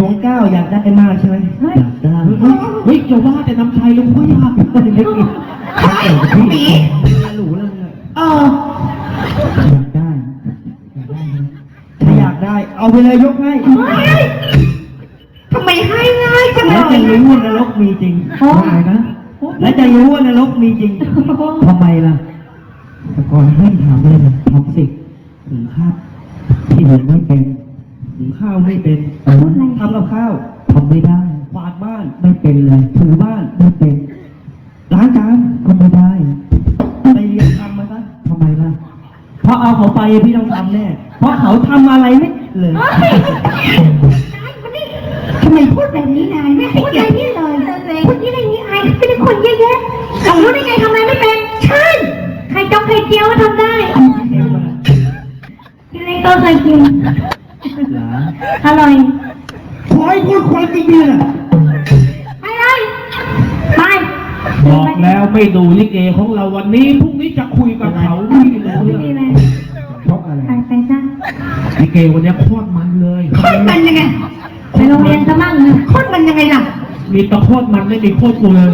ดวงเก้าอยากได้มากใช่ไหมเฮ้ยอยากได้เฮ้ยเฮ้ยจะว่าแต่น้ำชัยเลยกูอยากไม่กินเขาเก่งกว่าพี่หมีหรูแล้วเนี่ยเอออยากได้ถ้าอยากได้ เอาไปเลยยกให้เฮ้ยทำไมให้ง่ายจังเลแล้วจะยรู้ว่านรกมีจริงโอ้ว่าไงนะแล้วจะรู้ว่านรกมีจริงทำไมล่ะแต่ก่อนให้ถามเลยนะทำสิหุงข้าวที่หุงไม่เป็นหุง ข้าวไม่เป็นเออทำกับข้าวทำไม่ได้กวาดบ้านไม่เป็นเลยถูบ้านไม่เป็นล้างจานก็ไม่ได้ไปเรียนทำมาซะทำไมล่ะเพราะเอาเขาไปพี่ต้องทำแน่เพราะเขาทำอะไรไม่เลยเฮ้ยทำไมพูดแบบนี้นายไม่ให้เกียรตินี่เลยคนนี้อะไรนี่อายเป็นคนเยอะแยะเรารู้ได้ไงทำอะไรไม่เป็นใช่ใครจ้องไข่เจียวก็ทำได้กินอ ลาอร่อยขอให้พูดความจริงเนี่ยไปเลยไปบอกแล้วไม่ดูลิเกของเราวันนี้พรุ่งนี้จะคุยกับเขาไม่รู้ไม่เรื่องมีเลยเพราะอะไรไปไปจ้ะลิเกวันนี้โคตรมันเลยโคตรมันยังไงไปโรงเรียนซะมั่งนะโคตรมันยังไงล่ะ มีแตะโคตรมันไม่มีโคตรกูเลย